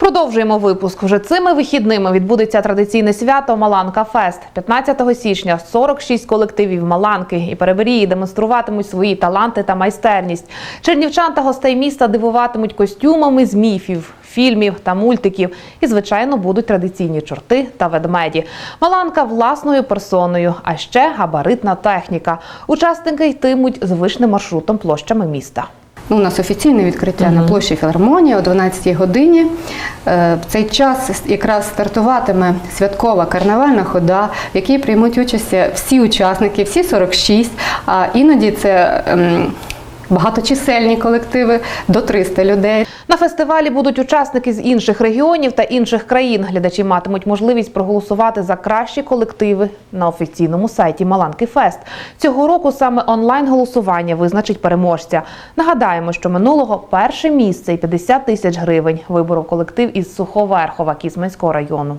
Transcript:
Продовжуємо випуск. Вже цими вихідними відбудеться традиційне свято Маланка Фест. 15 січня 46 колективів Маланки і переберії демонструватимуть свої таланти та майстерність. Чернівчан та гостей міста дивуватимуть костюмами з міфів. Фільмів та мультиків, і звичайно будуть традиційні чорти та ведмеді. Маланка власною персоною, а ще габаритна техніка. Учасники йтимуть звичним маршрутом площами міста. Ну, у нас офіційне відкриття на площі Філармонії о 12-й годині. Е, В цей час якраз стартуватиме святкова карнавальна хода, в якій приймуть участь всі учасники, всі 46, а іноді це ем, багаточисельні колективи до 300 людей. На фестивалі будуть учасники з інших регіонів та інших країн. Глядачі матимуть можливість проголосувати за кращі колективи на офіційному сайті Маланки Фест. Цього року саме онлайн голосування визначить переможця. Нагадаємо, що минулого перше місце і 50 тисяч гривень виборов колектив із Суховерхова Кізменського району.